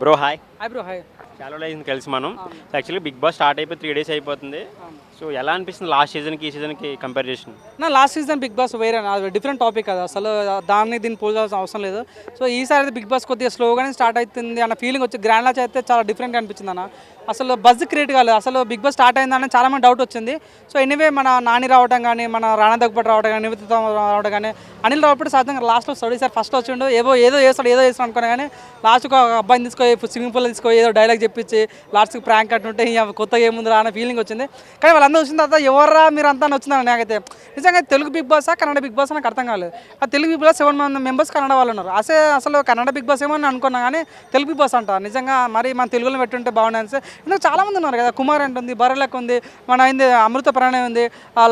Bro hi hi bro hi చాలా రోజులు కలిసి మనం. యాక్చువల్లీ బిగ్ బాస్ స్టార్ట్ అయిపోయి త్రీ డేస్ అయిపోతుంది. సో ఎలా అనిపిస్తుంది లాస్ట్ సీజన్కి ఈ సీజన్కి కంపేర్ చేసిన? నా లాస్ట్ సీజన్ బిగ్ బాస్ వేరే డిఫరెంట్ టాపిక్ కదా అసలు దాన్ని దీన్ని పోల్చాల్సిన అవసరం లేదు. సో ఈసారి అయితే బిగ్ బాస్ కొద్దిగా స్లోగానే స్టార్ట్ అవుతుంది అన్న ఫీలింగ్ వచ్చి గ్రాండ్ లాచ్ అయితే చాలా డిఫరెంట్గా అనిపించింది అన్న. అసలు బజ్ క్రియేట్ కాలేదు. అసలు బిగ్ బాస్ స్టార్ట్ అయిందని చాలా మంది డౌట్ వచ్చింది. సో ఎనీవే మన నాని రావడం కానీ మన రాణా దగ్గపటి రావడం కానీ నివేదిత రావడం కానీ అనిల్ రావడం సాధ్యంగా లాస్ట్లో సార్ ఫస్ట్ వచ్చిండు. ఏదో ఏదో చేస్తాడు ఏదో చేస్తాడు అనుకున్నా కానీ లాస్ట్కి ఒక అబ్బాయిని తీసుకొని స్విమ్మింగ్ పూల్ తీసుకొని ఏదో డైలాగ్ చెప్పించి లాస్ట్కి ప్రాంక్ అంటుంటే ఇక కొత్తగా ఏముంది అనే ఫీలింగ్ వచ్చింది. కానీ వాళ్ళందరూ వచ్చిన తర్వాత ఎవర్రా మీరు అంతా వచ్చిందని నాకైతే. నిజంగా తెలుగు బిగ్ బాసా కన్నడ బిగ్ బాస్ నాకు అర్థం కాలేదు. ఆ తెలుగు బిగ్ బాస్ సెవెన్ మంది మెంబర్స్ కన్నడ వాళ్ళు ఉన్నారు. అసే అసలు కన్నడ బిగ్ బాస్ ఏమో అని అనుకున్నా కానీ తెలుగు బిగ్ బాస్ అంట. నిజంగా మరి మన తెలుగులో పెట్టుంటే బాగుంది ఇందులో చాలామంది ఉన్నారు కదా. కుమార్ అంటే ఉంది బర్రెలక్ ఉంది మన అయింది అమృత ప్రణయ్ ఉంది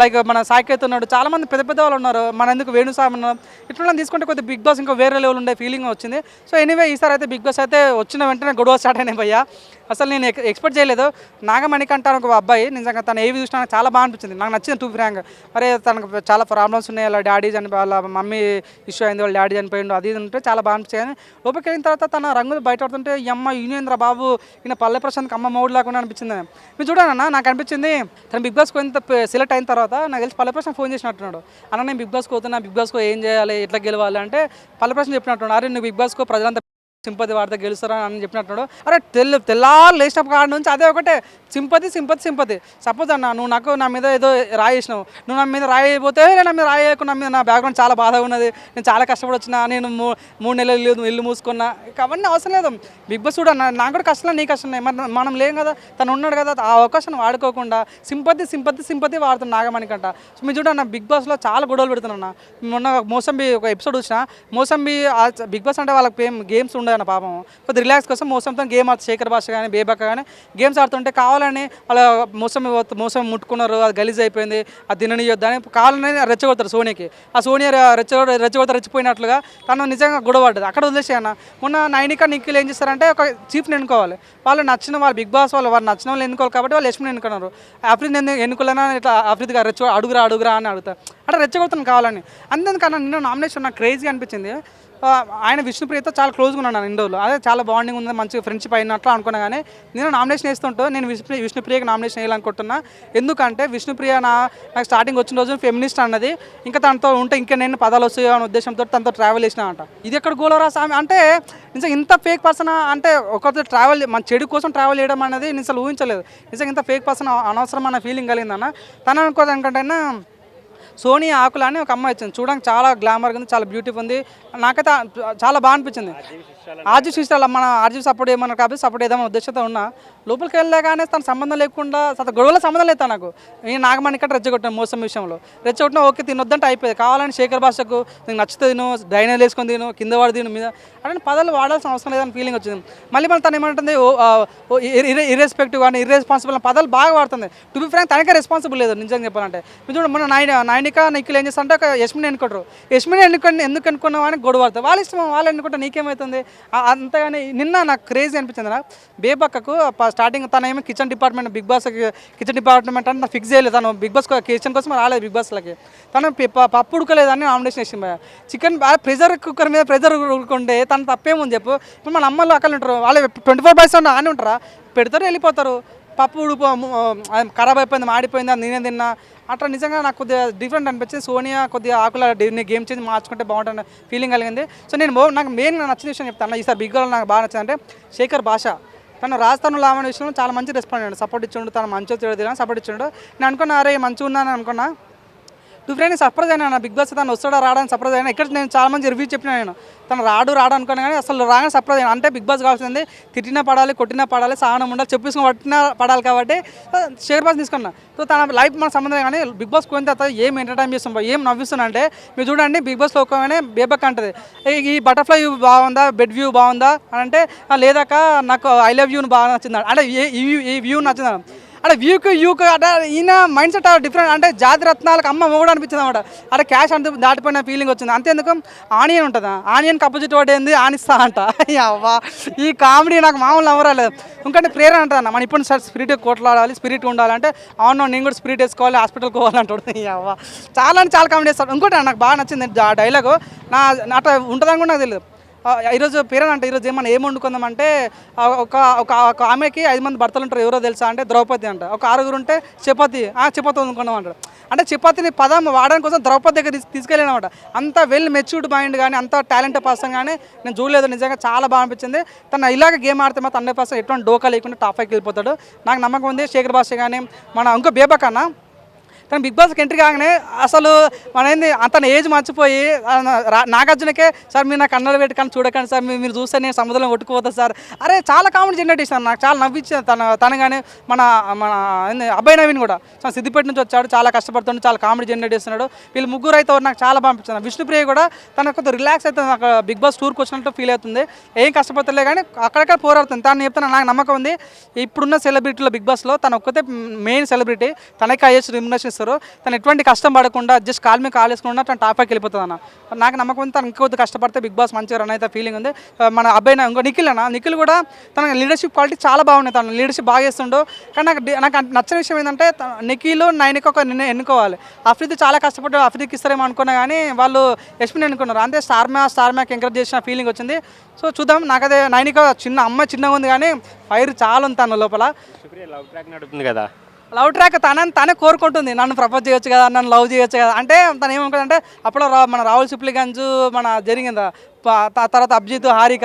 లైక్ మన సాకేత్ ఉన్నాడు. చాలామంది పెద్ద పెద్ద వాళ్ళు ఉన్నారు. మన ఎందుకు వేణుస్వామి ఉన్నారు ఇట్లా తీసుకుంటే కొద్దిగా బిగ్ బాస్ ఇంకా వేరే లెవెల్ ఉండే ఫీలింగ్ వచ్చింది. సో ఎనీవే ఈసారి అయితే బిగ్ బాస్ అయితే వచ్చిన వెంటనే గొడవ స్టార్ట్ అయినాయి భయ్యా. అసలు నేను ఎక్- ఎక్స్పెక్ట్ చేయలేదు. నాగమణికంట ఒక అబ్బాయి నిజంగా తను ఏవి చూసినా నాకు చాలా బాగా అనిపించింది. నాకు నచ్చింది టూ ఫ్రాంక్ మరి తనకు చాలా ప్రాబ్లమ్స్ ఉన్నాయి. వాళ్ళ డాడీ చనిపోయి వాళ్ళ మమ్మీ ఇష్యూ అయింది వాళ్ళ డాడీ చనిపోయిండు అది ఇది ఉంటే చాలా బాగా అనిపించింది. కానీ లోపలికి వెళ్ళిన తర్వాత తన రంగులు బయట పడుతుంటే ఈ అమ్మ యూనియన్ బాబు ఈయన పల్లె ప్రశాంత్కి అమ్మ మౌడు లేకుండా అనిపించింది. మీరు చూడన్నా నాకు అనిపించింది తను బిగ్ బాస్ కొంత సెలెక్ట్ అయిన తర్వాత నాకు తెలిసి పల్లె ప్రశాంత్ ఫోన్ చేసినట్టున్నాడు. అన్న నేను బిగ్ బాస్కి పోతున్నా బిగ్ బాస్కో ఏం చేయాలి ఎట్లా గెలవాలి అంటే పల్లె ప్రశాంత్ చెప్పినట్టున్నాడు. అరే నువ్వు బిగ్ బాస్కో ప్రజలంతా సింపతి వాడితే గెలుస్తారా అని చెప్పినట్టున్నాడు. అరే తెల్ల తెల్లారు లేచినప్పుడు కాడ నుంచి అదే ఒకటే. Sympathy sympathy sympathy. సపోజ్ అన్న నువ్వు నాకు నా మీద ఏదో రాయి వేసినావు నువ్వు నా మీద రాయి అయిపోతే నా మీద రాయి నా మీద నా బ్యాక్గ్రౌండ్ చాలా బాధగా ఉన్నది. నేను చాలా కష్టపడి వచ్చిన నేను మూ మూడు నెలలు లేదు ఇల్లు మూసుకున్నా. ఇక అవన్నీ అవసరం లేదు. బిగ్ బాస్ కూడా నాకు కూడా కష్టం నీ కష్టం మరి మనం లేం కదా తను ఉన్నాడు కదా ఆ అవకాశం వాడుకోకుండా సింపతి సింపతి సింపతి వాడుతున్నాను నాగమణికంట సో మీరు చూడండి బిగ్ బాస్లో చాలా గొడవలు పెడుతున్నా మొన్న మోసంబి ఒక ఎపిసోడ్ వచ్చిన మోసంబి బిగ్ బాస్ అంటే వాళ్ళకి గేమ్స్ గేమ్స్ ఉండదన్న పాపం. కొద్ది రిలాక్స్ కోసం మోసంతో గేమ్ ఆడుతుంది శేఖర్ భాష కానీ బేబక్క కానీ గేమ్స్ ఆడుతుంటే కావాలని వాళ్ళ మోసం మోసం ముట్టుకున్నారు అది గలీజ్ అయిపోయింది అది తిననియొద్దు అని కావాలని రెచ్చగొడతారు సోనీకి ఆ సోనియా రెచ్చ రెచ్చగొడత రెచ్చిపోయినట్లుగా తను నిజంగా గొడవ పడ్డది. అక్కడ వదిలేసి అన్న. మొన్న నైనిక నిఖిల్ ఏం చేస్తారంటే ఒక చీఫ్ని ఎన్నుకోవాలి. వాళ్ళు నచ్చిన వాళ్ళు బిగ్ బాస్ వాళ్ళు వాళ్ళు నచ్చిన వాళ్ళు ఎన్నుకోవాలి కాబట్టి వాళ్ళు యశ్మిని ఎన్నుకున్నారు. ఆఫ్రిన్ ఎందుకు ఎన్నుకోలేనా ఇట్లా ఆఫ్రిద్ గారు రెచ్చ అడుగురా అడుగురా అని అడుగుతారు అంటే రెచ్చగొడతాను కావాలని. అందుకన్నా నిన్న నామినేషన్ నాకు క్రేజీ అనిపించింది. ఆయన విష్ణుప్రియతో చాలా క్లోజ్గా ఉన్నాను ఇన్ని రోజులు. అదే చాలా బాండింగ్ ఉంది మంచి ఫ్రెండ్షిప్ అయినట్లు అనుకున్నా కానీ నేను నామినేషన్ వేస్తుంటూ నేను విష్ణు విష్ణుప్రియకి నామినేషన్ వేయాలనుకుంటున్నా. ఎందుకంటే విష్ణుప్రియ నా నాకు స్టార్టింగ్ వచ్చిన రోజు ఫెమినిస్ట్ అన్నది ఇంకా తనతో ఉంటే ఇంకా నేను పదాలు వస్తాయో అనే ఉద్దేశంతో తనతో ట్రావెల్ చేసిన అంట ఇది ఎక్కడ గోలరా స్వామి? అంటే నిజంగా ఇంత ఫేక్ పర్సన్ అంటే ఒకరితో ట్రావెల్ మన చెడు కోసం ట్రావెల్ చేయడం అనేది నేను అసలు ఊహించలేదు. నిజంగా ఇంత ఫేక్ పర్సన్ అనవసరం అన్న ఫీలింగ్ కలిగిందన్న. తను అనుకోదానికంటే సోనియా ఆకుల అని ఒక అమ్మాయి వచ్చింది. చూడడానికి చాలా గ్లామర్గా ఉంది చాలా బ్యూటిఫుల్ ఉంది. నాకైతే చాలా బాగా అనిపించింది. ఆర్జీ సిస్టర్ మన ఆర్జీ సపోర్ట్ ఏమన్నా కాబట్టి సపోర్ట్ ఏదైనా ఉద్దేశంతో ఉన్నా. లోపలికి వెళ్ళగానే తన సంబంధం లేకుండా అసలు గొడవల సంబంధం లేదు నాకు నేను నాగమణి ఇక్కడ రెచ్చగొట్టిన మోసం విషయంలో. రెచ్చగొట్టిన ఓకే తినొద్దంటే అయిపోయింది. కావాలని శేఖర్ భాషకు నీకు నచ్చుతుంది తిను డ్రైనేజ్ వేసుకొని తిను కింద వాడు తిను మీద అంటే పదాలు వాడాల్సిన అవసరం లేదని ఫీలింగ్ వచ్చింది. మళ్ళీ మళ్ళీ తను ఏమంటుంది ఓ ఇర్రెస్పెక్టివ్ కానీ ఇర్రెస్పాన్సిబుల్ పదాలు బాగా వాడుతుంది. టు బి ఫ్రాంక్ తనకే రెస్పాన్సిబుల్ లేదు నిజంగా చెప్పాలంటే. మీరు చూడండి మన నాయన నాయనిక నిఖిల్ ఏం చేస్తారంటే ఒక యశ్మిని ఎన్నుకుంటారు. యశ్మిని ఎన్నుకొని ఎందుకు ఎన్నుకున్నావు అని గొడవ పడతారు వాళ్ళ ఇష్టం వాళ్ళు ఎన్నుకుంటే నీకేమవుతుంది అంతగానే నిన్న నాకు క్రేజీ అనిపించింది నా బేబక్కకు స్టార్టింగ్ తన ఏమో kitchen department Bigg Boss kitchen department అంటే ఫిక్స్ చేయలేదు. తను బిగ్ బాస్ కిచెన్ కోసం రాలేదు బిగ్ బాస్లకి తను పప్పు ఉడకలేదని నామినేషన్ వేసింది చికెన్ ప్రెజర్ కుక్కర్ మీద ప్రెజర్ ఉడుకుంటే తను తప్పేముంది చెప్పు. ఇప్పుడు మన అమ్మలు అక్కడ ఉంటారు వాళ్ళు ట్వంటీ ఫోర్ బైస్ ఆనే ఉంటారా? పెడతారు వెళ్ళిపోతారు. పప్పు ఉడుపు ఖరాబ్ అయిపోయింది మాడిపోయింది నేనే తిన్నా. అట్లా నిజంగా నాకు కొద్దిగా డిఫరెంట్ అనిపించింది. సోనియా కొద్దిగా ఆకుల గేమ్ చేంజ్ మార్చుకుంటే బాగుంటుంది ఫీలింగ్ కలిగింది. సో నేను నాకు మెయిన్ నచ్చిన విషయం చెప్తాను. ఈసారి బిగ్ బాల్ నాకు బాగా నచ్చింది అంటే శేఖర్ భాష తను రాజస్థాన్లో లావణ విషయంలో చాలా మంచి రెస్పాండ్ అయ్యాడు సపోర్ట్ ఇచ్చిండు. తను మంచిగా తిడదిలా సపోర్ట్ ఇచ్చిండు. నేను అనుకున్నా అరే మంచిగా ఉన్నాను అనుకున్నా. టూ ఫ్రెండ్ సర్ప్రైజ్ అయినా నా బిగ్ బాస్ తను వస్తాడా రావడానికి సర్ప్రైజ్ అయినా ఇక్కడ నేను చాలా మంది రివ్యూ చెప్పిన నేను. తను రాడు రాడు అనుకున్నా కానీ అసలు రాగానే సర్ప్రైజ్ అయినా. అంటే బిగ్ బాస్ కావాల్సింది తిట్టినా పడాలి కొట్టినా పడాలి సహనం ఉండాలి చెప్పేసుకుని పట్టినా పడాలి కాబట్టి షేర్ బాస్ తీసుకున్నా. సో తన లైఫ్ మన సంబంధం కానీ బిగ్ బాస్ పోయిన తర్వాత ఏం ఎంటర్టైన్ చేస్తాం ఏం నవ్విస్తున్నా అంటే మీరు చూడండి బిగ్ బాస్ ఒక్కగానే బేబక్ అంటది. ఈ బటర్ఫ్లై వ్యూ బాగుందా బెడ్ వ్యూ బాగుందా అని అంటే లేదాక నాకు ఐ లవ్ యూ బాగా నచ్చింది అంటే ఈ వ్యూ- ఈ వ్యూ నచ్చింది? అంటే వ్యూకి యూకి అంటే ఈయన మైండ్ సెట్ డిఫరెంట్ అంటే జాతి రత్నాలకు అమ్మ కూడా అనిపించింది అనమాట అంటే క్యాష్ అంత దాటిపోయిన ఫీలింగ్ వచ్చింది. అంతేందుకు? ఆనియన్ ఉంటుందా? ఆనియన్కి అపోజిట్ వాడు ఏంది? ఆనిస్తా అంట. అవ్వా. ఈ కామెడీ నాకు మామూలు నవ్వరాలేదు ఇంకంటే ప్రేరణ అంటుంది అన్న. మనం ఇప్పుడు సార్ స్పిరిట్ కొట్లాడాలి స్పిరిట్ ఉండాలంటే అవును నేను కూడా స్పిరిట్ వేసుకోవాలి హాస్పిటల్కి పోవాలంటాడు అవ్వా. చాలా అంటే చాలా కామెడీ చేస్తాడు. ఇంకోటి నాకు బాగా నచ్చింది ఆ డైలాగు నా అట్లా ఉంటుందని కూడా నాకు తెలియదు ఈరోజు పేరెంట్ అంటే ఈరోజు ఏమన్నా ఏం వండుకుందామంటే ఒక ఒక ఒక ఆమెకి ఐదు మంది భర్తలు ఉంటారు ఎవరో తెలుసా అంటే ద్రౌపది అంట. ఒక ఆరుగురు ఉంటే చపాతి ఆ చపాతి వండుకుందాం అంటారు అంటే చపాతిని పదం వాడడం కోసం ద్రౌపది దగ్గర తీసు తీసుకెళ్ళానమాట. అంత వెల్ మెచ్యూర్డ్ మైండ్ కానీ అంత టాలెంట్ పర్సన్ కానీ నేను చూడలేదు నిజంగా చాలా బాగా అనిపించింది. తను ఇలాగ గేమ్ ఆడితే మాత్రం హండ్రెడ్ పర్సెంట్ ఎటువంటి డోకా లేకుండా టాప్ ఫైవ్కి వెళ్ళిపోతాడు. నాకు నమ్మకం ఉంది శేఖర్ భాష కానీ మన ఇంకో బేబక్ కానీ తను బిగ్ బాస్కి ఎంట్రీ కాగానే అసలు మన ఏంది అతని ఏజ్ మర్చిపోయి రా- నాగార్జునకే సార్ మీరు నాకు కన్నడ పెట్టుకొని చూడకండి సార్ మీరు చూస్తే నేను సముద్రం కొట్టుకుపోతా సార్. అరే చాలా కామెడీ జనరేట్ చేశాను నాకు చాలా నవ్వించింది తన తన కానీ మన మన ఏంది అబ్బాయి నవీన్ కూడా. సో సిద్దిపేట నుంచి వచ్చాడు చాలా కష్టపడుతున్నాడు చాలా కామెడీ జనరేట్ చేస్తున్నాడు. వీళ్ళు ముగ్గురు అయితే నాకు చాలా బాగా విష్ణుప్రియ కూడా తన కొంత రిలాక్స్ అవుతుంది నాకు బిగ్ బాస్ టూర్కి వచ్చినట్టు ఫీల్ అవుతుంది. ఏం కష్టపడతలే కానీ అక్కడక్కడ పోరాడుతుంది. తను చెప్తాను నాకు నమ్మకం ఉంది. ఇప్పుడున్న సెలబ్రిటీలో బిగ్ బాస్లో తను ఒక్కతే మెయిన్ సెలబ్రిటీ. తనకి హైయెస్ట్ రిమ్యునేషన్ ఇస్తారు తను ఎటువంటి కష్టం పడకుండా జస్ట్ కాల్ మీద కాల్ వేసుకుండా తను టాప్ ఫైవ్కి వెళ్ళిపోతుంది అన్న. నాకు నమ్మకం ఉంది తను ఇంకొద్ది కష్టపడితే బిగ్ బాస్ మంచిగా రన్ అయితే ఫీలింగ్ ఉంది. మన అబ్బాయి ఇంకో నిఖిల్ అన్న. నిఖిల్ కూడా తన లీడర్షిప్ క్వాలిటీ చాలా బాగున్నాయి తను లీడర్షిప్ బాగా చేస్తుండో. కానీ నాకు నాకు నచ్చిన విషయం ఏంటంటే నిఖిల్ నైన్కి ఒక నిన్న ఎన్నుకోవాలి. అఫ్రీద్ చాలా కష్టపడ్డాడు అఫ్రీద్కి ఇస్తారేమో అనుకున్నా కానీ వాళ్ళు యశ్మిని అనుకున్నారు అంతే స్టార్ మ్యాచ్ స్టార్ మ్యాక్ ఎంకరేజ్ చేసిన ఫీలింగ్ వచ్చింది. సో చూద్దాం నాకు అదే నైన్కి చిన్న అమ్మ చిన్నగా ఉంది కానీ ఫైర్ చాలా ఉంది తన లోపల. నడుపుతుంది కదా? లవ్ ట్రాక్ తనని తనే కోరుకుంటుంది. నన్ను ప్రపోజ్ చేయొచ్చు కదా నన్ను లవ్ చేయొచ్చు కదా. అంటే తను ఏమనుకుందంటే అప్పుడు రా మన రాహుల్ సిప్లిగంజ్ మన జరిగిందా? తర్వాత అభిజిత్ హారిక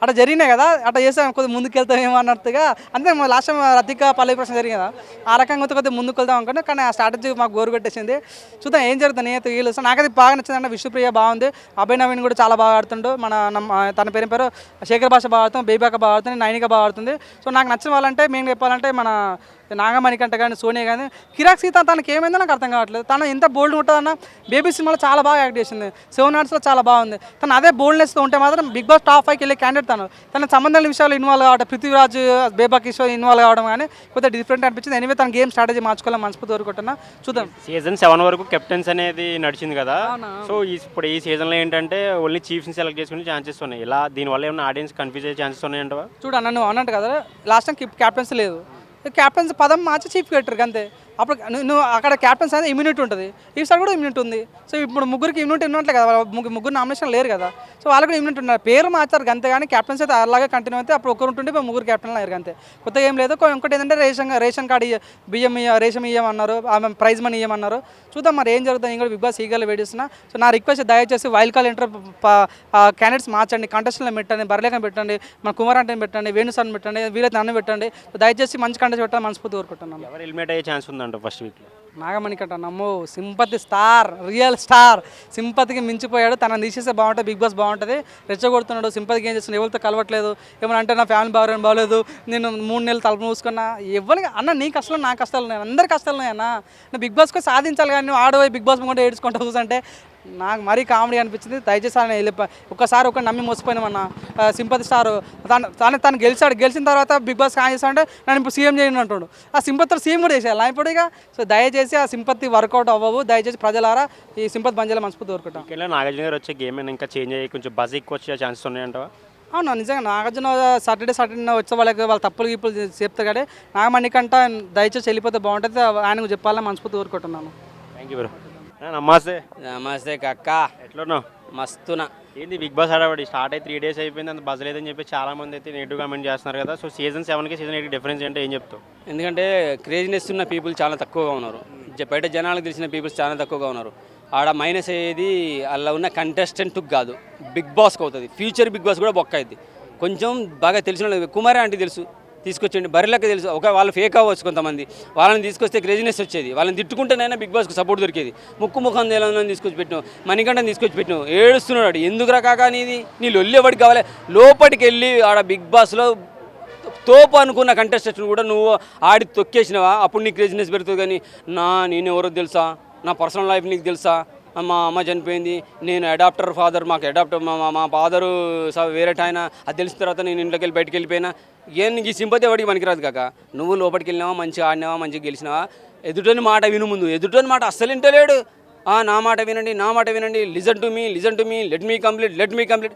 అట్లా జరిగినాయి కదా అట్లా చేసాం కొద్దిగా ముందుకు వెళ్తామేమో అన్నట్టుగా అంతే లాస్ట్ టైం రతిక పల్లవి ప్రశ్న జరిగింది? కదా ఆ రకంగా కొద్దిగా కొద్దిగా ముందుకు వెళ్దాం అనుకుంటే కానీ ఆ స్ట్రాటజీ మాకు గోరు పెట్టేసింది చూద్దాం ఏం జరుగుతుంది నేనైతే వీళ్ళు సో నాకైతే బాగా నచ్చింది అంటే విష్ణుప్రియ బాగుంది. అభయ్ నవీన్ కూడా చాలా బాగా ఆడుతుండు. మన తన పేరు పేరు? శేఖర్ భాష బాగా ఆడుతుంది బేబాక బాగా ఆడుతుంది నైనిక బాగా ఆడుతుంది. సో నాకు నచ్చిన వాళ్ళంటే మేము చెప్పాలంటే మన నాగమణి కంట కానీ సోనియా కానీ కిరాక్ సీత తనకి ఏమైందో నాకు అర్థం కావట్లేదు. తను ఎంత బోల్డ్ ఉంటుందన్న బేబీ సినిమాలో చాలా బాగా యాక్ట్ చేసింది. సెవెన్ ఆర్ట్స్లో చాలా బాగుంది. తను అదే బోల్డ్నెస్తో ఉంటే మాత్రం బిగ్ బాస్ టాప్ ఫైవ్కి వెళ్ళే క్యాండిడేట్ తను. తన సంబంధం లేని విషయాలు ఇన్వాల్వ్ కావడం పృథ్వీరాజ్ బేబా కిషోర్ ఇన్వాల్వ్ కావడం కానీ కొద్దిగా డిఫరెంట్ అనిపించింది. ఎనివే తన గేమ్ స్ట్రాటజీ మార్చుకోవాలని మనస్ఫూర్తి కోరుకుంటున్నా. చూద్దాం. సీజన్ సెవెన్ వరకు కెప్టెన్స్ అనేది నడిచింది కదా? సో ఇప్పుడు ఈ సీజన్లో ఏంటంటే ఓన్లీ చీఫ్ని సెలెక్ట్ చేసుకునే ఛాన్సెస్ ఉన్నాయి. ఇలా దీనివల్ల ఏమైనా ఆడియన్స్ కన్ఫ్యూజ్ అయ్యే ఛాన్సెస్ ఉన్నాయంటవా? చూడు అన్న నువ్వు అన్నట్టు కదా. లాస్ట్ టైం క్యాప్టెన్స్ లేదు. క్యాప్టెన్స్ పదం మార్చి చీఫ్ కట్టారు అంతే. అప్పుడు నువ్వు- అక్కడ క్యాప్టెన్స్ అనేది ఇమ్యూనిటీ ఉంటుంది. ఈ సార్ కూడా ఇమ్యూనిటీ ఉంది. సో ఇప్పుడు ముగ్గురికి ఇమ్యూనిటీ ఉన్నట్లే కదా ముగ్గురు నామినేషన్ లేరు కదా. సో వాళ్ళు కూడా ఇమ్యూనిటీ ఉన్నారు పేరు మార్చారు అంతే కానీ క్యాప్టెన్స్ అయితే అలాగే కంటిన్యూ అయితే అప్పుడు ఒకరు ఉంటుండే ఇప్పుడు ముగ్గురు క్యాప్టెన్ అయ్యారు అంతే కొత్తగా ఏం లేదు. ఇంకోటి ఏంటంటే రేషన్ రేషన్ కార్డు బియ్యం రేషన్ ఇయ్యమన్నారు ఆమె ప్రైజ్ మనీ ఇయ్యమన్నారు చూద్దాం మరి ఏం జరుగుతుంది. నేను కూడా బిగ్ బాస్ ఈగల్ వేడిస్తున్నా. సో నా రిక్వెస్ట్ దయచేసి వైల్డ్ కాల్ ఇంటర్ క్యాండిడేట్స్ మార్చండి. కంటెస్ట్లో పెట్టండి. బర్లేకం పెట్టండి. మన కుమార్ అంటే పెట్టండి. వేణుసాన్ పెట్టండి. వీలైతే నన్ను పెట్టండి. దయచేసి మంచి కంటెస్ట్ పెట్టాలని మనస్ఫూర్తి కోరుకుంటున్నాను. ఎవరు అయ్యే ఛాన్స్ ఉందంట ఫస్ట్ వీక్లో నాగమణి కంట నమ్మో సింపతి స్టార్ రియల్ స్టార్. సింపతికి మించిపోయాడు తనని తీసేస్తే బాగుంటుంది బిగ్ బాస్ బాగుంటుంది. రెచ్చగొడుతున్నాడు సింపతికి ఏం చేస్తున్నాడు ఎవరితో కలవట్లేదు. ఏమైనా అంటే నా ఫ్యామిలీ బాగా బాగలేదు. నేను మూడు నెలలు తలుపు మూసుకున్నా. ఎవరికి అన్న నీ కష్టాలు నా కష్టాలు ఉన్నాయి అందరి కష్టాలు ఉన్నాయి అన్న బిగ్ బాస్కి సాధించాలి కానీ నువ్వు బిగ్ బాస్ ముందు ఏడ్చుకుంటా కూర్చుంటే నాకు మరీ కామెడీ అనిపించింది. దయచేసి ఆయన వెళ్ళిపో ఒక్కసారి ఒక నమ్మి మోసపోయినామన్న. సింపతి స్టార్ తను తను తను గెలిచాడు. గెలిచిన తర్వాత బిగ్ బాస్ కాన్ అంటే నన్ను ఇప్పుడు సీఎం చేయను అంటాడు. ఆ సింపతితో సీఎం కూడా చేసేయాలి. ఇప్పుడు ఇక సో దయచేసి ఆ సింపతి వర్కౌట్ అవ్వవు. దయచేసి ప్రజలారా ఈ సింపతి బంజాల మనస్ఫూర్తి కోరుకుంటాం. వీకెండ్లో నాగార్జున గారు వచ్చే గేమ్ ఇంకా చేంజ్ అయ్యి కొంచెం బజ్ ఎక్కువ వచ్చే ఛాన్సెస్ ఉన్నాయంటవా? అవును నిజంగా నాగార్జున సాటర్డే సాటర్డే వచ్చే వాళ్ళకి వాళ్ళ తప్పులు గిప్పులు చెప్తారు కానీ నాగమణి కంట దయచేసి వెళ్ళిపోతే బాగుంటుంది. ఆయనకు చెప్పాలని మనస్ఫూర్తి కోరుకుంటున్నాను. థ్యాంక్ యూ బ్రో నమస్తే. నమస్తే కక్క. ఎట్లున్నావు? మస్తున. ఏంది బిగ్ బాస్ ఆడబడి స్టార్ట్ అయ్యి త్రీ డేస్ అయిపోయింది అంత బజ్ లేదని చెప్పి చాలా మంది అయితే నెగిటివ్ కామెంట్ చేస్తున్నారు కదా. సో సీజన్ సెవెన్కి సీజన్ ఎయిట్ డిఫరెన్స్ ఏంటో ఏం చెప్తావు? ఎందుకంటే క్రేజినెస్ ఉన్న పీపుల్ చాలా తక్కువగా ఉన్నారు. బయట జనాలకు తెలిసిన పీపుల్స్ చాలా తక్కువగా ఉన్నారు. ఆడ మైనస్ అయ్యేది అలా ఉన్న కంటెస్టెంట్ కాదు. బిగ్ బాస్కి అవుతుంది. ఫ్యూచర్ బిగ్ బాస్ కూడా బొక్క అయింది కొంచెం బాగా తెలిసిన కుమారే అంటే తెలుసు. తీసుకొచ్చండి. బర్రెలకు తెలుసు. ఒక వాళ్ళు ఫేక్ అవ్వచ్చు కొంతమంది. వాళ్ళని తీసుకొస్తే క్రేజినెస్ వచ్చేది. వాళ్ళని తిట్టుకుంటేనైనా బిగ్ బాస్కి సపోర్ట్ దొరికేది. ముక్కు ముఖం తెలంగాణ తీసుకొచ్చి పెట్టినావు. మణికంఠని తీసుకొచ్చి పెట్టినావు. ఏడుస్తున్నాడు ఎందుకు రకాక నీది? నీ లొల్లెవాడికి కావాలి? లోపలికి వెళ్ళి ఆడ బిగ్ బాస్లో తోపు అనుకున్న కంటెస్టెంట్ కూడా నువ్వు ఆడి తొక్కేసినావా? అప్పుడు నీకు క్రేజినెస్ పెడుతుంది కానీ నా నేను ఎవరో తెలుసా? నా పర్సనల్ లైఫ్ నీకు తెలుసా? మా అమ్మ చనిపోయింది నేను అడాప్టర్ ఫాదర్ మాకు అడాప్టర్ మా మా- ఫాదరు వేరే ఆయన అది తెలిసిన తర్వాత నేను ఇంట్లోకి వెళ్ళి బయటికి వెళ్ళిపోయినా. ఏం నీకు ఈ సింపతి ఎవరికి పనికిరాదు కాక నువ్వు లోపలికి వెళ్ళినావా మంచిగా ఆడినావా మంచిగా గెలిచినావా? ఎదుటోని మాట విను ముందు ఎదుటోని మాట అస్సలు వింటలేడు. ఆ, నా మాట వినండి నా మాట వినండి listen to me listen to me let me complete let me complete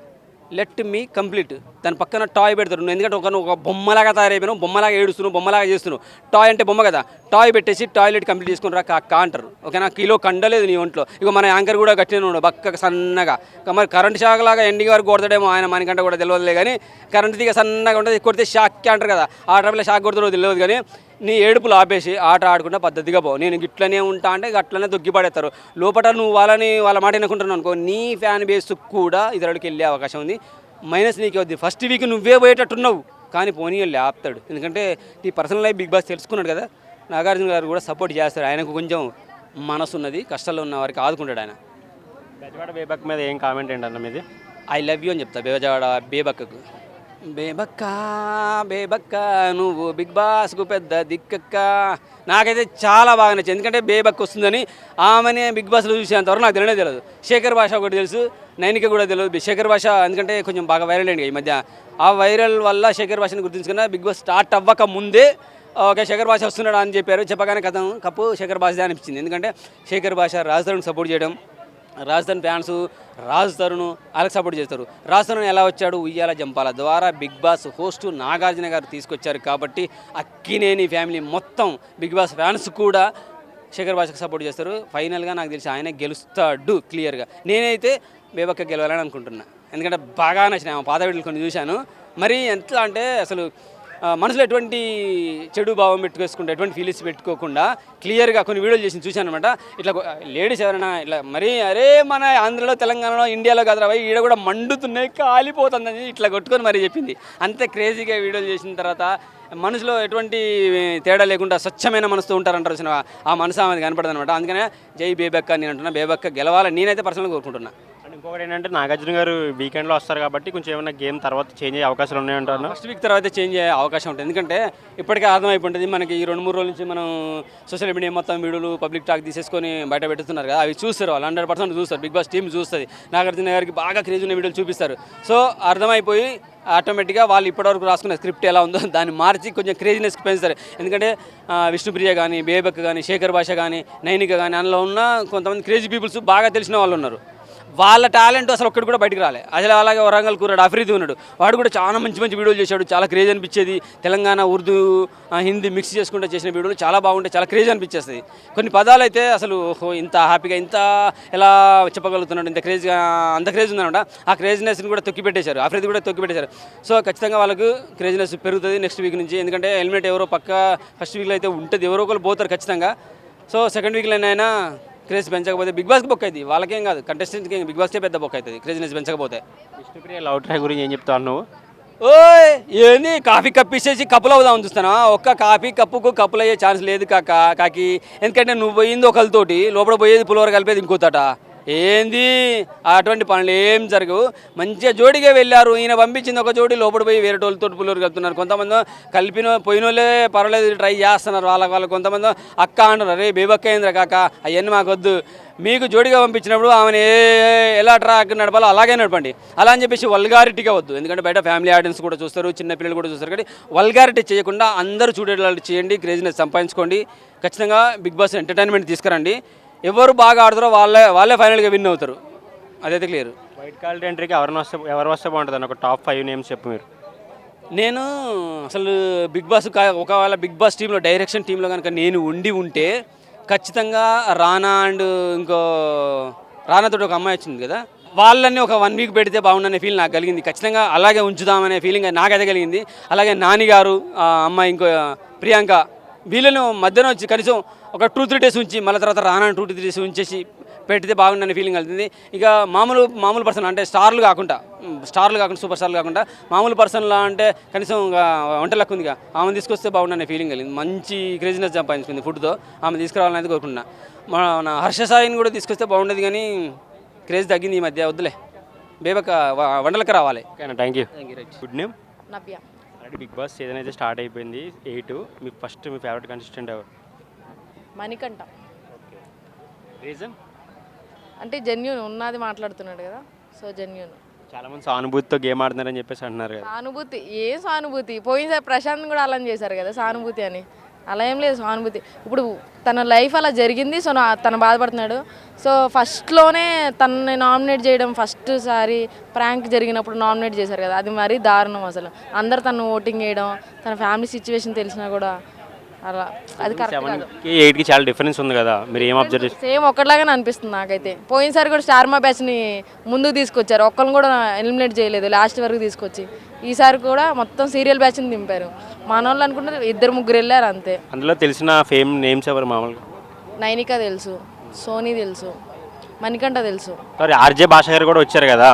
let me complete దాని పక్కన టాయ్ పెడతారు. నువ్వు ఎందుకంటే ఒక ఒక బొమ్మలాగా తయారైపోయినావు బొమ్మలాగా ఏడుస్తున్నావు బొమ్మలాగా చేస్తున్నావు. టాయ్ అంటే బొమ్మ కదా టాయ్ పెట్టేసి టాయిలెట్ కంప్లీట్ చేసుకుని రా కా కా అంటారు. ఓకేనా? కిలో కండలేదు నీ ఒంట్లో. ఇక మన యాంకర్ కూడా కట్టిన ఉన్నాడు సన్నగా. మరి కరెంట్ షాక్ లాగా ఎండింగ్ వరకు కొడతాడేమో ఆయన మనకంటే కూడా తెలియదులే కానీ కరెంట్ దిగ సన్నగా ఉంటుంది కొడితే షాక్ అంటారు కదా. ఆ టైంలో షాక్ కొడతాడో తెలియదు కానీ నీ ఏడుపులు ఆపేసి ఆట ఆడుకుంటే పద్ధతిగా పో. నేను గిట్లనే ఉంటా అంటే అట్లనే దొగ్గి పడేస్తారు. లోపల నువ్వు వాళ్ళని వాళ్ళ మాట వినుకుంటున్నావు అనుకో నీ ఫ్యాన్ బేస్ కూడా ఇతరుడికి వెళ్ళే అవకాశం ఉంది. మైనస్ నీకే వద్ది. ఫస్ట్ వీక్ నువ్వే పోయేటట్టున్నావు. కానీ పోనీ వెళ్ళి ఆపుతాడు. ఎందుకంటే ఈ పర్సనల్ లైఫ్ బిగ్ బాస్ తెలుసుకున్నాడు కదా. నాగార్జున గారు కూడా సపోర్ట్ చేస్తారు. ఆయనకు కొంచెం మనసు ఉన్నది కష్టాల్లో ఉన్న వారికి ఆదుకుంటాడు ఆయన. బెజవాడ బేబక్ మీద ఏం కామెంట్ ఏంటన్న మీది? ఐ లవ్ యూ అని చెప్తా బేబజవాడ బేబక్కకు. బేబక్క బేబక్క నువ్వు బిగ్ బాస్కు పెద్ద దిక్కక్క. నాకైతే చాలా బాగా నచ్చింది. ఎందుకంటే బేబక్ వస్తుందని ఆమెనే బిగ్ బాస్లో చూసేంతవరకు నాకు తెలియనే తెలియదు. శేఖర్ భాష ఒకటి తెలుసు నైనిక కూడా తెలియదు. శేఖర్ భాష ఎందుకంటే కొంచెం బాగా వైరల్ అయింది ఈ మధ్య. ఆ వైరల్ వల్ల శేఖర్ భాషను గుర్తించుకున్న బిగ్ బాస్ స్టార్ట్ అవ్వక ముందే ఓకే శేఖర్ భాష వస్తున్నాడు అని చెప్పారు. చెప్పగానే కథం కప్పు శేఖర్ భాష అనిపించింది. ఎందుకంటే శేఖర్ భాష రాజధాని సపోర్ట్ చేయడం రాజధాని ఫ్యాన్స్ రాజ్ తరుణ్ వాళ్ళకి సపోర్ట్ చేస్తారు. రాజ్ తరుణ్ ఎలా వచ్చాడు? ఉయ్యాల జంపాల ద్వారా big boss host Nagarjuna garu తీసుకొచ్చారు కాబట్టి అక్కినేని ఫ్యామిలీ మొత్తం బిగ్ బాస్ ఫ్యాన్స్ కూడా శేఖర్ భాషకు సపోర్ట్ చేస్తారు. ఫైనల్గా నాకు తెలిసి ఆయన గెలుస్తాడు క్లియర్గా నేనైతే బేబక్క గెలవాలని అనుకుంటున్నా. ఎందుకంటే బాగా నచ్చిన పాత వీడియోలు కొన్ని చూశాను. మరి ఎట్లా అంటే అసలు మనసులో ఎటువంటి చెడు భావం పెట్టుకేసుకుంటే ఎటువంటి ఫీలింగ్స్ పెట్టుకోకుండా క్లియర్గా కొన్ని వీడియోలు చేసి చూశాను అనమాట ఇట్లా లేడీస్ ఎవరైనా ఇట్లా మరీ అరే మన ఆంధ్రలో తెలంగాణలో ఇండియాలో కాదురా ఈడ కూడా మండుతున్నాయి కాలిపోతుందని ఇట్లా కొట్టుకొని మరీ చెప్పింది. అంతే క్రేజీగా వీడియోలు చేసిన తర్వాత మనసులో ఎటువంటి తేడా లేకుండా స్వచ్ఛమైన మనసుతో ఉంటారంటారు చూసినావా? ఆ మనసు ఆమెది కనపడదు అనమాట అందుకనే జై బేబక్క నేను అంటున్నా. బేబక్క గెలవాలని నేనైతే పర్సనల్గా కోరుకుంటున్నాను ఇంకొకటి ఏంటంటే నాగార్జున గారు వీకెండ్లో వస్తారు కాబట్టి కొంచెం ఏమైనా గేమ్ తర్వాత చేంజ్ అయ్యే అవకాశాలు ఉన్నాయంటారు. ఫస్ట్ వీక్ తర్వాత చేంజ్ అయ్యే అవకాశం ఉంటుంది. ఎందుకంటే ఇప్పటికే అర్థమైపోయింటుంది మనకి ఈ రెండు మూడు రోజుల నుంచి మనం సోషల్ మీడియా మొత్తం వీడియోలు పబ్లిక్ టాక్ తీసేసుకొని బయట పెడుతున్నారు కదా అవి చూస్తారు వాళ్ళు. హండ్రెడ్ పర్సెంట్ చూస్తారు. బిగ్ బాస్ టీం చూస్తుంది. నాగార్జున గారికి బాగా క్రేజ్ ఉన్న వీడియోలు చూపిస్తారు. సో అర్థమైపోయి ఆటోమేటిక్గా వాళ్ళు ఇప్పటివరకు రాసుకున్న స్క్రిప్ట్ ఎలా ఉందో దాన్ని మార్చి కొంచెం క్రేజీనెస్ పెంచుతారు. ఎందుకంటే విష్ణుప్రియ కానీ బేబక్ కానీ శేఖర్ భాష కానీ నైనిక కానీ అందులో ఉన్న కొంతమంది క్రేజీ పీపుల్స్ బాగా తెలిసిన వాళ్ళు ఉన్నారు. వాళ్ళ టాలెంట్ అసలు ఒక్కటి కూడా బయటికి రాలే. అసలు అలాగే వరంగల్ కూరాడు అఫ్రీది ఉన్నాడు. వాడు కూడా చాలా మంచి మంచి వీడియోలు చేశాడు. చాలా క్రేజ్ అనిపించేది. తెలంగాణ ఉర్దూ హిందీ మిక్స్ చేసుకుంటూ చేసిన వీడియోలు చాలా బాగుంటాయి. చాలా క్రేజ్ అనిపించేస్తుంది. కొన్ని పదాలు అయితే అసలు ఓహో ఇంత హ్యాపీగా ఇంత ఎలా చెప్పగలుగుతున్నాడు? ఇంత క్రేజ్గా అంత క్రేజ్ ఉందనమాట. ఆ క్రేజ్నెస్ని కూడా తొక్కి పెట్టేశారు. అఫ్రీది కూడా తొక్కి పెట్టేశారు. సో ఖచ్చితంగా వాళ్ళకు క్రేజ్నెస్ పెరుగుతుంది నెక్స్ట్ వీక్ నుంచి. ఎందుకంటే హెల్మెట్ ఎవరో పక్క ఫస్ట్ వీక్లో అయితే ఉంటుంది. ఎవరో ఒకరు పోతారు ఖచ్చితంగా. సో సెకండ్ వీక్లోనైనా క్రేజ్ పెంచకపోతే బిగ్ బాస్కి బొక్క అవుతుంది. వాళ్ళకేం కాదు కంటెస్టెంట్కి బిగ్ బాస్కే పెద్ద బొక్క అవుతుంది క్రేజ్నెస్ పెంచకపోతే. విష్ణుప్రియ లవ్ ట్రాక్ గురించి ఏం చెప్తావు నువ్వు ఓయ్ ఏంది? కాఫీ కప్ ఇచ్చేసి కప్పులు అవుదామని చూస్తానా ఒక్క కాఫీ కప్పుకు కప్పులు అయ్యే ఛాన్స్ లేదు కాక కాకి. ఎందుకంటే నువ్వు పోయింది ఒకరితోటి లోపల పోయేది పులివర కలిపేది ఇంకోతట. ఏంది? అటువంటి పనులు ఏం జరగవు. మంచిగా జోడిగా వెళ్ళారు. ఈయన పంపించింది ఒక జోడి లోపల పోయి వేరే వాళ్ళతో పులివర కలుపుతున్నారు కొంతమంది కలిపిన పోయిన వాళ్ళే పర్వాలేదు ట్రై చేస్తున్నారు. వాళ్ళ వాళ్ళు కొంతమంది అక్క అంటారు అరే బేబక్క అయిందిరా కాక అవన్నీ మాకొద్దు. మీకు జోడిగా పంపించినప్పుడు ఆమెను ఏ ఎలా ట్రాక్ నడపాలో అలాగే నడపండి. అలా అని చెప్పేసి వల్గారిటీగా వద్దు. ఎందుకంటే బయట ఫ్యామిలీ ఆడియన్స్ కూడా చూస్తారు చిన్న పిల్లలు కూడా చూస్తారు. కానీ వల్గారిటీ చేయకుండా అందరూ చూడేలా చేయండి క్రేజీనెస్ సంపాదించుకోండి. ఖచ్చితంగా బిగ్ బాస్ ఎంటర్టైన్మెంట్ తీసుకురండి. ఎవరు బాగా ఆడుతారో వాళ్ళే వాళ్ళే ఫైనల్గా విన్ అవుతారు. అదైతే క్లియర్. వైట్ కార్డ్ ఎంట్రీకి ఎవరిని వస్తే ఎవరు వస్తే బాగుంటుంది? ఒక టాప్ ఫైవ్ నేమ్స్ చెప్పు మీరు. నేను అసలు బిగ్ బాస్ ఒకవేళ బిగ్ బాస్ టీంలో డైరెక్షన్ టీంలో కనుక నేను ఉండి ఉంటే ఖచ్చితంగా రానా అండ్ ఇంకో రానాతో ఒక అమ్మాయి వచ్చింది కదా వాళ్ళని ఒక వన్ వీక్ పెడితే బాగుండనే ఫీల్ నాకు కలిగింది. ఖచ్చితంగా అలాగే ఉంచుదామనే ఫీలింగ్ నాకైతే కలిగింది. అలాగే నాని గారు అమ్మాయి ఇంకో ప్రియాంక వీళ్ళను మధ్యన వచ్చి కనీసం ఒక టూ త్రీ డేస్ ఉంచి మళ్ళీ తర్వాత రానా టూ త్రీ డేస్ ఉంచేసి పెడితే బాగుండనే ఫీలింగ్ కలుగుతుంది ఇక మామూలు మామూలు పర్సన్ అంటే స్టార్లు కాకుండా స్టార్లు కాకుండా సూపర్ స్టార్లు కాకుండా మామూలు పర్సన్లా అంటే కనీసం ఇక వంట లెక్క ఉందిగా ఆమె తీసుకొస్తే బాగుండనే ఫీలింగ్ కలిగింది. మంచి క్రేజినెస్ సంపాదించుకుంది ఫుడ్తో ఆమె తీసుకురావాలనేది కోరుకుంటున్నా. మన హర్ష సాయిని కూడా తీసుకొస్తే బాగుండేది కానీ క్రేజ్ తగ్గింది ఈ మధ్య. వద్దులే. బేబక వంటలకు రావాలి. ఓకేనా thank you good name Bigg Boss season అయితే స్టార్ట్ అయిపోయింది. ఎయిట్ మీ ఫస్ట్ మీ ఫేవరెట్ కంటెస్టెంట్ ఎవరు? మణికంఠ. రీజన్? అంటే జెన్యున్ ఉన్నది మాట్లాడుతున్నాడు కదా సో జెన్యున్. చాలామంది సానుభూతితో గేమ్ ఆడుతున్నారని చెప్పేసి అంటున్నారు కదా. సానుభూతి ఏ సానుభూతి? పోయినసారి ప్రశాంత్ కూడా అలా చేశారు కదా సానుభూతి అని. అలా ఏం లేదు సానుభూతి. ఇప్పుడు తన లైఫ్ అలా జరిగింది సో నా- తను బాధపడుతున్నాడు. సో ఫస్ట్లోనే తనని నామినేట్ చేయడం ఫస్ట్ సారి ప్రాంక్ జరిగినప్పుడు నామినేట్ చేశారు కదా అది మరీ దారుణం అసలు. అందరు తను ఓటింగ్ చేయడం తన ఫ్యామిలీ సిచ్యువేషన్ తెలిసినా కూడా అలా. అది కరెక్ట్ కాదు. సెవెన్కి ఎయిట్కి చాలా డిఫరెన్స్ ఉంది కదా. మీరు ఏం అబ్జర్వ్ చేస్తారు సేమ్ ఒక్కట్లాగానే అనిపిస్తుంది నాకైతే. పోయినసారి కూడా స్టార్ మా బ్యాచ్ని ముందుకు తీసుకొచ్చారు. ఒక్కరిని కూడా ఎలిమినేట్ చేయలేదు. లాస్ట్ వరకు తీసుకొచ్చి. ఈసారి కూడా మొత్తం సీరియల్ బ్యాచ్ని దింపారు. మన వాళ్ళు అనుకుంటే ఇద్దరు ముగ్గురు వెళ్ళారు అంతే. అందులో తెలిసిన ఫేమ్ నేమ్స్ ఎవరు మామూలుగా? నైనిక తెలుసు సోనీ తెలుసు మణికంఠ తెలుసు. సారీ ఆర్జే భాష గారు కూడా వచ్చారు కదా?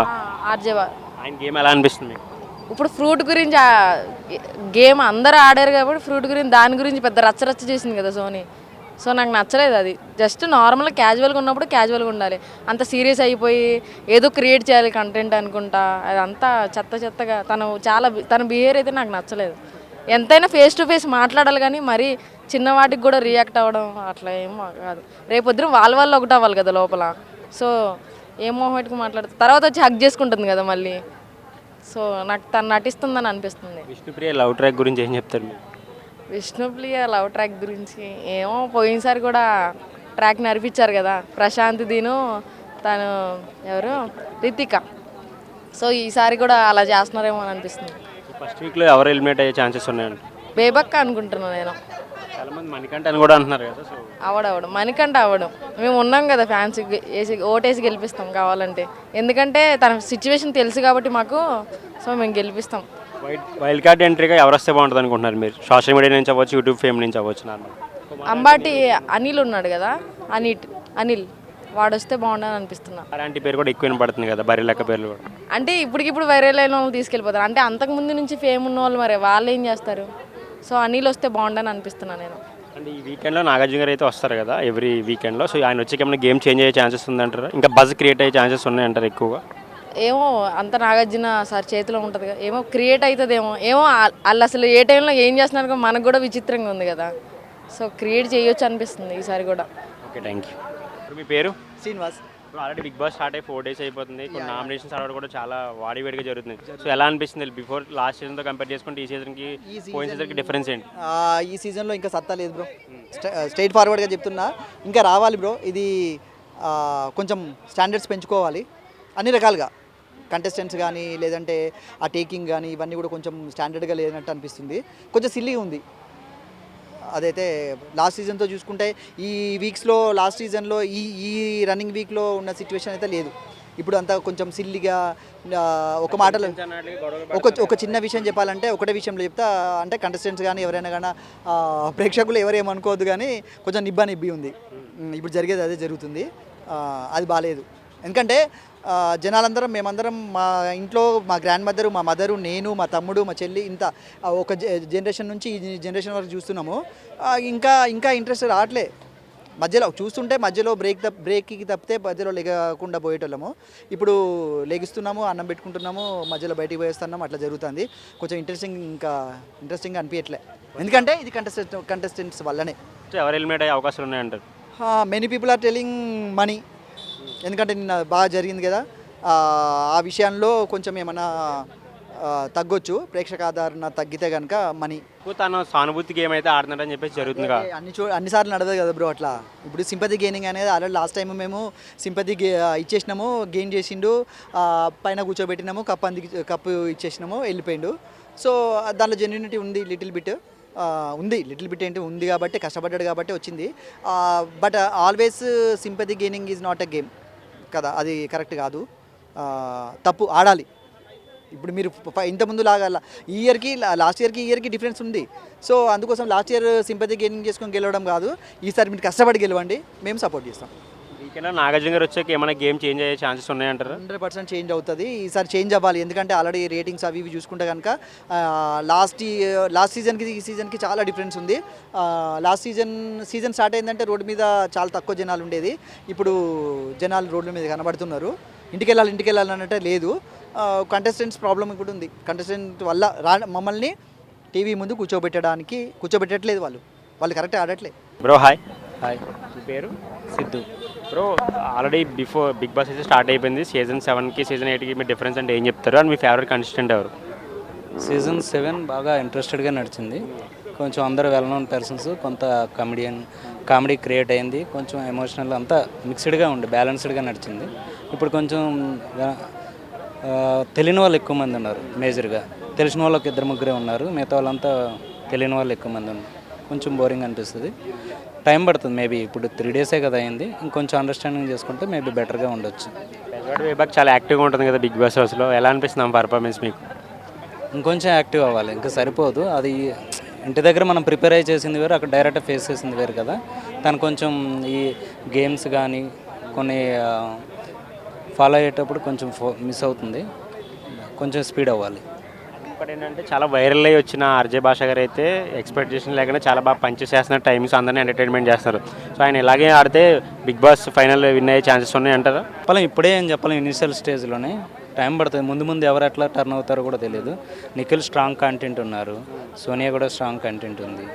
ఆర్జేవా ఆయన గేమ్ ఎలా అనిపిస్తుంది మీకు? ఇప్పుడు ఫ్రూట్ గురించి గేమ్ అందరూ ఆడారు కాబట్టి ఫ్రూట్ గురించి దాని గురించి పెద్ద రచ్చరచ్చ చేసింది కదా సోనీ. సో నాకు నచ్చలేదు అది. జస్ట్ నార్మల్గా క్యాజువల్గా ఉన్నప్పుడు క్యాజువల్గా ఉండాలి. అంత సీరియస్ అయిపోయి ఏదో క్రియేట్ చేయాలి కంటెంట్ అనుకుంటా అదంతా చెత్త చెత్తగా. తను చాలా తన బిహేవియర్ అయితే నాకు నచ్చలేదు. ఎంతైనా ఫేస్ టు ఫేస్ మాట్లాడాలి కానీ మరీ చిన్నవాటికి కూడా రియాక్ట్ అవ్వడం అట్లా ఏం కాదు. రేపొద్దున వాళ్ళ వాళ్ళు ఒకటి అవ్వాలి కదా లోపల. సో ఏం మొహమెట్కి మాట్లాడుతుంది తర్వాత వచ్చి హక్ చేసుకుంటుంది కదా మళ్ళీ. సో నాకు తను నటిస్తుందని అనిపిస్తుంది. విష్ణుప్రియ లవ్ ట్రాక్ గురించి ఏం చెప్తారు మీరు? విష్ణుప్రియ లవ్ ట్రాక్ గురించి ఏమో పోయినసారి కూడా ట్రాక్ నడిపించారు కదా ప్రశాంత్ దీను తను ఎవరు? రితిక. సో ఈసారి కూడా అలా చేస్తున్నారేమో అని అనిపిస్తుంది. ఫస్ట్ వీక్లో ఎవరు ఎలిమినేట్ అయ్యే ఛాన్సెస్ ఉన్నాయండి? బేబక్క అనుకుంటున్నాను నేను. చాలా మంది మణికంఠ అని కూడా అంటున్నారు కదా సో అవడవడం. మనకంటే అవడం. మేము ఉన్నాం కదా ఫ్యాన్స్ వేసి ఓటేసి గెలిపిస్తాం కావాలంటే. ఎందుకంటే తన సిచ్యువేషన్ తెలుసు కాబట్టి మాకు సో మేము గెలిపిస్తాం. వైల్డ్ వైల్డ్ కార్డ్ ఎంట్రీగా ఎవరు వస్తే బాగుంటుంది అనుకుంటున్నారు మీరు? సోషల్ మీడియా నుంచి అవ్వచ్చు యూట్యూబ్ ఫేమ్ నుంచి అవ్వచ్చు నార్మల్. అంబాటి అనిల్ ఉన్నాడు కదా అనిట్ అనిల్ వాడు వస్తే బాగుండని అనిపిస్తున్నా. అలాంటి పేరు కూడా ఎక్కువ వినపడుతుంది కదా బరి లెక్క పేర్లు కూడా. అంటే ఇప్పటికిప్పుడు వైరల్ అయిన వాళ్ళు తీసుకెళ్ళిపోతారు. అంటే అంతకు ముందు నుంచి ఫేమ్ ఉన్న వాళ్ళు మరి వాళ్ళు ఏం చేస్తారు? సో అనిల్ వస్తే బాగుండని అనిపిస్తున్నా నేను. అండ్ ఈ వీకెండ్లో నాగార్జున గారు అయితే వస్తారు కదా ఎవ్రీ వీకెండ్లో సో ఆయన వచ్చి ఏమైనా గేమ్ చేంజ్ అయ్యే ఛాన్సెస్ ఉందంటారా? ఇంకా బజ్ క్రియేట్ అయ్యే ఛాన్సెస్ ఉన్నాయంటారు ఎక్కువగా? ఏమో అంత నాగార్జున సార్ చేతిలో ఉంటుంది కదా. ఏమో క్రియేట్ అవుతుందేమో ఏమో వాళ్ళు అసలు ఏ టైంలో ఏం చేస్తున్నారు మనకు కూడా విచిత్రంగా ఉంది కదా. సో క్రియేట్ చేయొచ్చు అనిపిస్తుంది ఈసారి కూడా. ఓకే థ్యాంక్ యూ మీ పేరు? Srinivas. Already Bigg Boss start అయ్యి ఫోర్ డేస్ అయిపోతుంది. కొన్ని నామినేషన్స్ ఆడడం కూడా చాలా వాడివేడిగా జరుగుతుంది. సో ఎలా అనిపిస్తుంది? బిఫోర్ లాస్ట్ సీజన్తో కంపేర్ చేసుకుంటే ఈ సీజన్కి పోయిన సీజన్కి డిఫరెన్స్ ఏంటి? ఈ సీజన్లో ఇంకా సత్తా లేదు బ్రో స్ట్రైట్ ఫార్వర్డ్గా చెప్తున్నా. ఇంకా రావాలి బ్రో ఇది కొంచెం స్టాండర్డ్స్ పెంచుకోవాలి. అన్ని రకాలుగా. కంటెస్టెంట్స్ కానీ లేదంటే ఆ టేకింగ్ కానీ ఇవన్నీ కూడా కొంచెం స్టాండర్డ్గా లేనట్టు అనిపిస్తుంది. కొంచెం సిల్లీగా ఉంది. అదైతే లాస్ట్ సీజన్తో చూసుకుంటే ఈ వీక్స్లో లాస్ట్ సీజన్లో ఈ ఈ రన్నింగ్ వీక్లో ఉన్న సిచ్యువేషన్ అయితే లేదు. ఇప్పుడు అంతా కొంచెం సిల్లిగా ఒక మాటలో ఒక ఒక చిన్న విషయం చెప్పాలంటే ఒకటే విషయంలో చెప్తా అంటే కంటెస్టెంట్స్ కానీ ఎవరైనా కానీ ప్రేక్షకులు ఎవరేమనుకోవద్దు కానీ కొంచెం నిబ్బా నిబ్బి ఉంది. ఇప్పుడు జరిగేది అదే జరుగుతుంది. అది బాగాలేదు ఎందుకంటే జనాలందరం మేమందరం మా ఇంట్లో మా గ్రాండ్ మదరు మా మదరు నేను మా తమ్ముడు మా చెల్లి ఇంత ఒక జనరేషన్ నుంచి ఈ జనరేషన్ వరకు చూస్తున్నాము. ఇంకా ఇంకా ఇంట్రెస్ట్ రావట్లే. మధ్యలో చూస్తుంటే మధ్యలో బ్రేక్ తప్ప బ్రేక్కి తప్పితే మధ్యలో లెగకుండా పోయేటోళ్ళము. ఇప్పుడు లెగిస్తున్నాము అన్నం పెట్టుకుంటున్నాము మధ్యలో బయటికి పోయేస్తున్నాము అట్లా జరుగుతుంది. కొంచెం ఇంట్రెస్టింగ్ ఇంకా ఇంట్రెస్టింగ్ అనిపించట్లే ఎందుకంటే ఇది కంటెస్టెంట్ కంటెస్టెంట్స్ వల్లనే. ఎవరు ఎలిమినేట్ అయ్యే అవకాశాలు ఉన్నాయంటారు? Many people are telling money ఎందుకంటే నిన్న బాగా జరిగింది కదా. ఆ, విషయంలో కొంచెం ఏమన్నా తగ్గొచ్చు. ప్రేక్షక ఆదరణ తగ్గితే కనుక మనీ. తను సానుభూతి గేమ్ అయితే ఆడుతున్నాడని చెప్పేసి జరుగుతుంది అన్ని చూ అన్నిసార్లు నడవదు కదా బ్రో అట్లా. ఇప్పుడు సింపతి గెయినింగ్ అనేది ఆల్రెడీ లాస్ట్ టైం మేము సింపతి గే ఇచ్చేసినాము గెయిన్ చేసిండు పైన కూర్చోబెట్టినాము కప్ అంది కప్పు ఇచ్చేసినాము వెళ్ళిపోయిండు. సో దాంట్లో జెన్యునిటీ ఉంది లిటిల్ బిట్ ఉంది లిటిల్ బిట్ ఏంటి ఉంది కాబట్టి కష్టపడ్డాడు కాబట్టి వచ్చింది. But always sympathy gaining is not a game కదా అది కరెక్ట్ కాదు. తప్పు ఆడాలి. ఇప్పుడు మీరు ఇంతకుముందు ఇంత ముందు లాగా ఈ ఇయర్కి లాస్ట్ ఇయర్కి ఈ ఇయర్కి డిఫరెన్స్ ఉంది. సో అందుకోసం లాస్ట్ ఇయర్ సింపతి గెయిన్ చేసుకొని గెలవడం కాదు. ఈసారి మీరు కష్టపడి గెలవండి. మేము సపోర్ట్ చేస్తాం. వీకెండ్లో నాగార్జున గారు వచ్చాక ఏమైనా గేమ్ చేంజ్ అయ్యే ఛాన్సెస్ ఉన్నాయంటారు? హండ్రెడ్ పర్సెంట్ చేంజ్ అవుతుంది. ఈసారి చేంజ్ అవ్వాలి. ఎందుకంటే ఆల్రెడీ రేటింగ్స్ అవి ఇవి చూసుకుంటే కనుక లాస్ట్ లాస్ట్ సీజన్కి ఈ సీజన్కి చాలా డిఫరెన్స్ ఉంది. లాస్ట్ సీజన్ సీజన్ స్టార్ట్ అయిందంటే రోడ్డు మీద చాలా తక్కువ జనాలు ఉండేది. ఇప్పుడు జనాలు రోడ్ల మీద కనబడుతున్నారు. ఇంటికి వెళ్ళాలి ఇంటికి వెళ్ళాలి అన్నట్టే లేదు. కంటెస్టెంట్స్ ప్రాబ్లం కూడా ఉంది. కంటెస్టెంట్ వల్ల రా మమ్మల్ని టీవీ ముందు కూర్చోబెట్టడానికి కూర్చోబెట్టట్లేదు వాళ్ళు. వాళ్ళు కరెక్ట్ ఆడట్లేదు బ్రో హాయ్ హాయ్ మీ పేరు? Siddhu. Bro already before Bigg Boss అయితే స్టార్ట్ అయిపోయింది. సీజన్ సెవెన్కి సీజన్ ఎయిట్కి మీ డిఫరెన్స్ అంటే ఏం చెప్తారు? అండ్ మీ ఫేవరెట్ కంటెస్టెంట్ ఎవరు? సీజన్ సెవెన్ బాగా ఇంట్రెస్టెడ్గా నడిచింది. కొంచెం అందరూ వెల్ నోన్ పర్సన్స్ కొంత కమెడియన్ కామెడీ క్రియేట్ అయింది. కొంచెం ఎమోషనల్ అంతా మిక్స్డ్గా ఉండి బ్యాలెన్స్డ్గా నడిచింది. ఇప్పుడు కొంచెం తెలియని వాళ్ళు ఎక్కువ మంది ఉన్నారు మేజర్గా తెలిసిన వాళ్ళు ఒక ఇద్దరు ముగ్గురే ఉన్నారు మిగతా వాళ్ళంతా తెలియని వాళ్ళు ఎక్కువ మంది ఉన్నారు. కొంచెం బోరింగ్ అనిపిస్తుంది. టైం పడుతుంది మేబీ ఇప్పుడు త్రీ డేసే కదా అయింది. ఇంకొంచెం అండర్స్టాండింగ్ చేసుకుంటే మేబీ బెటర్గా ఉండొచ్చు. వేబాక్ చాలా యాక్టివ్గా ఉంటుంది కదా బిగ్ బాస్ హౌస్లో ఎలా అనిపిస్తుంది పర్ఫార్మెన్స్ మీకు? ఇంకొంచెం యాక్టివ్ అవ్వాలి ఇంకా సరిపోదు. అది ఇంటి దగ్గర మనం ప్రిపేర్ అయ్యి చేసింది వేరు అక్కడ డైరెక్ట్ ఫేస్ చేసింది వేరు కదా. తను కొంచెం ఈ గేమ్స్ కానీ కొన్ని ఫాలో అయ్యేటప్పుడు కొంచెం మిస్ అవుతుంది. కొంచెం స్పీడ్ అవ్వాలి. ఇంకోటి ఏంటంటే చాలా వైరల్ అయ్యి వచ్చిన ఆర్జే భాష గారు అయితే ఎక్స్పెక్టేషన్ లేకుండా చాలా బాగా పంచెస్ చేస్తున్నారు టైమ్స్ అందరినీ ఎంటర్టైన్మెంట్ చేస్తారు. సో ఆయన ఇలాగే ఆడితే బిగ్ బాస్ ఫైనల్ విన్ అయ్యే ఛాన్సెస్ ఉన్నాయి అంటారా? చెప్పలేం ఇప్పుడే ఏం చెప్పలేం ఇనిషియల్ స్టేజ్లోనే టైం పడుతుంది. ముందు ముందు ఎవరు ఎట్లా టర్న్ అవుతారో కూడా తెలియదు. నిఖిల్ స్ట్రాంగ్ కంటెంట్ ఉన్నారు. సోనియా కూడా స్ట్రాంగ్ కంటెంట్ ఉంది.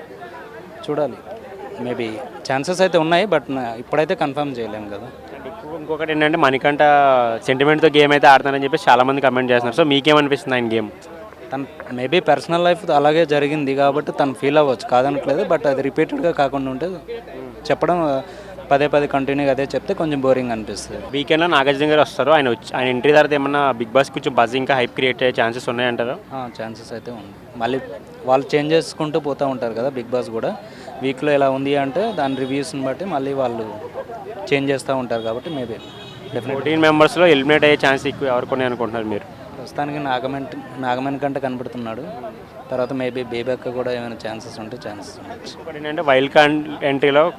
చూడాలి. మేబీ ఛాన్సెస్ అయితే ఉన్నాయి బట్ ఇప్పుడైతే కన్ఫర్మ్ చేయలేము కదా. ఇంకొకటి ఏంటంటే మణికంట సెంటిమెంట్తో గేమ్ అయితే ఆడుతున్నారని చెప్పి చాలా మంది కమెంట్ చేస్తున్నారు. సో మీకేమనిపిస్తుంది ఆయన గేమ్ తన మేబీ పర్సనల్ లైఫ్ అలాగే జరిగింది కాబట్టి తను ఫీల్ అవ్వచ్చు కాదనట్లేదు బట్ అది రిపీటెడ్గా కాకుండా ఉంటే చెప్పడం పదే పదే కంటిన్యూగా అదే చెప్తే కొంచెం బోరింగ్ అనిపిస్తుంది. వీకెండ్లో నాగార్జున గారు వస్తారు ఆయన వచ్చి ఆయన ఎంట్రీ తర్వాత ఏమన్నా బిగ్ బాస్ కొంచెం బజ్ ఇంకా హైప్ క్రియేట్ అయ్యే ఛాన్సెస్ ఉన్నాయంటారా? ఛాన్సెస్ అయితే ఉంది. మళ్ళీ వాళ్ళు చేంజ్ చేసుకుంటూ పోతూ ఉంటారు కదా బిగ్ బాస్ కూడా. వీక్లో ఎలా ఉంది అంటే దాని రివ్యూస్ని బట్టి మళ్ళీ వాళ్ళు చేంజ్ చేస్తూ ఉంటారు కాబట్టి మేబీ డెఫినెట్ ఫోర్టీన్ మెంబర్స్లో ఎలిమినేట్ అయ్యే ఛాన్స్ ఎక్కువ ఎవరికి ఉన్నాయి అనుకుంటున్నారు మీరు? ప్రస్తుతానికి నాగమన్ నాగమన్ కంటే కనపడుతున్నాడు తర్వాత మేబీ బేబక్క కూడా ఏమైనా ఛాన్సెస్ ఉంటే ఛాన్సెస్ ఉండొచ్చు. ఇంకోటి ఏంటంటే వైల్డ్ కార్డ్ ఎంట్రీలో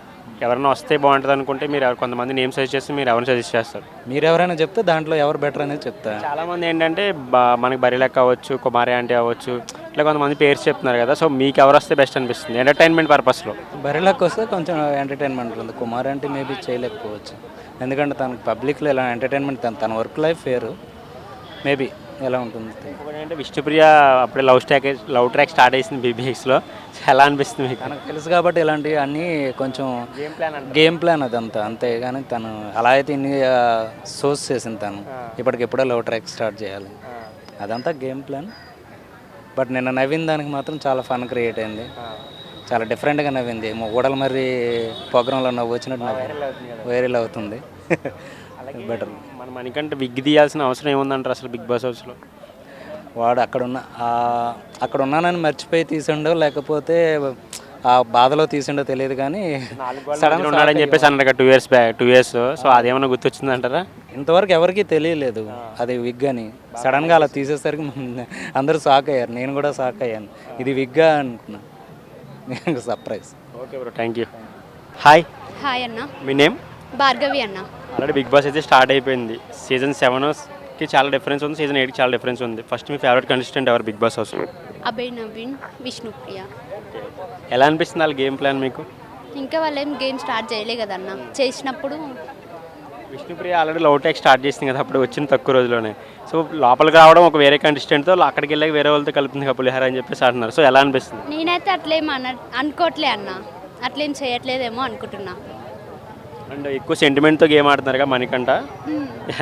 ఎవరైనా వస్తే బాగుంటుంది అనుకుంటే మీరు ఎవరు- కొంతమంది నేమ్ సజెస్ట్ చేస్తే మీరు ఎవరిని సజెస్ట్ చేస్తారు? మీరు ఎవరైనా చెప్తే దాంట్లో ఎవరు బెటర్ అనేది చెప్తా. చాలా మంది ఏంటంటే బా- మనకి బరిలెక్క అవ్వచ్చు కుమారి ఆంటీ అవ్వచ్చు ఇట్లా కొంతమంది పేర్స్ చెప్తున్నారు కదా. సో మీకు ఎవరు వస్తే బెస్ట్ అనిపిస్తుంది? ఎంటర్టైన్మెంట్ పర్పస్లో బరిలోకి వస్తే కొంచెం ఎంటర్టైన్మెంట్ ఉంది కుమార్ అంటే మేబీ చేయలేకపోవచ్చు. ఎందుకంటే తనకు పబ్లిక్లో ఎలా ఎంటర్టైన్మెంట్ తన తన వర్క్ లైఫ్ వేరు. మేబీ ఎలా ఉంటుంది. ఇంకొకటి ఏంటంటే విష్ణుప్రియ అప్పుడే love stack love track start చేసింది బీబీఎక్స్లో ఎలా అనిపిస్తుంది మీకు? తనకు తెలుసు కాబట్టి ఇలాంటివి అన్నీ కొంచెం గేమ్ ప్లాన్ గేమ్ ప్లాన్ అదంతా. అంతే కానీ తను అలా అయితే ఇన్ని సోర్స్ చేసింది తను. ఇప్పటికెప్పుడో లవ్ ట్రాక్ స్టార్ట్ చేయాలి. అదంతా గేమ్ ప్లాన్ బట్ నిన్న నవ్విన దానికి మాత్రం చాలా ఫన్ క్రియేట్ అయింది. చాలా డిఫరెంట్గా నవ్వింది. ఊడల మరి ప్రోగ్రాంలో నవ్వు వచ్చినట్టు నవ్వు వైరల్ అవుతుంది బెటర్ మనకంటే విగ్ తీయాల్సిన అవసరం ఏముందంటారు అసలు బిగ్ బాస్ హౌస్లో? వాడు అక్కడ ఉన్న ఆ- అక్కడ ఉన్నానని మర్చిపోయి తీసిండో లేకపోతే ఆ బాధలో తీసిండో తెలియదు కానీ సడన్ ఉన్నాడని చెప్పేసి అన్నారు two years back two years. So అదేమన్నా గుర్తొచ్చింది అంటారా ఇంతవరకు ఎవరికీ తెలియలేదు అది విగ్ అని. సడన్గా అలా తీసేసరికి అందరూ షాక్ అయ్యారు. నేను కూడా షాక్ అయ్యాను. ఇది విగ్గా అనుకున్నా. Surprise. Okay bro thank you hi. Hi అన్న. మీ నేమ్? భార్గవి అన్న. ఆల్రెడీ బిగ్ బాస్ అయితే స్టార్ట్ అయిపోయింది. సీజన్ సెవెన్కి చాలా డిఫరెన్స్ ఉంది సీజన్ ఎయిట్కి చాలా డిఫరెన్స్ ఉంది. ఫస్ట్ మీ ఫేవరెట్ కంటెస్టెంట్ ఎవరు Bigg Boss house Abhay Naveen Vishnupriya ఎలా అనిపిస్తుంది వాళ్ళ గేమ్ ప్లాన్ మీకు? ఇంకా వాళ్ళు ఏం గేమ్ స్టార్ట్ చేయలే కదన్న చేసినప్పుడు Vishnupriya already love track start చేసింది కదా అప్పుడు వచ్చిన తక్కువ రోజులోనే సో లోపలికి రావడం ఒక వేరే కంటెస్టెంట్తో అక్కడికి వెళ్ళాక వేరే వాళ్ళతో కలుపుతుంది కదా పులిహార అని చెప్పేసి అంటున్నారు. సో ఎలా అనిపిస్తుంది? నేనైతే అట్లేం అన్న అనుకోవట్లే అన్న. అట్లేం చేయట్లేదేమో అనుకుంటున్నా. అండ్ ఎక్కువ సెంటిమెంట్తో గేమ్ ఆడుతున్నారు కదా మనకంట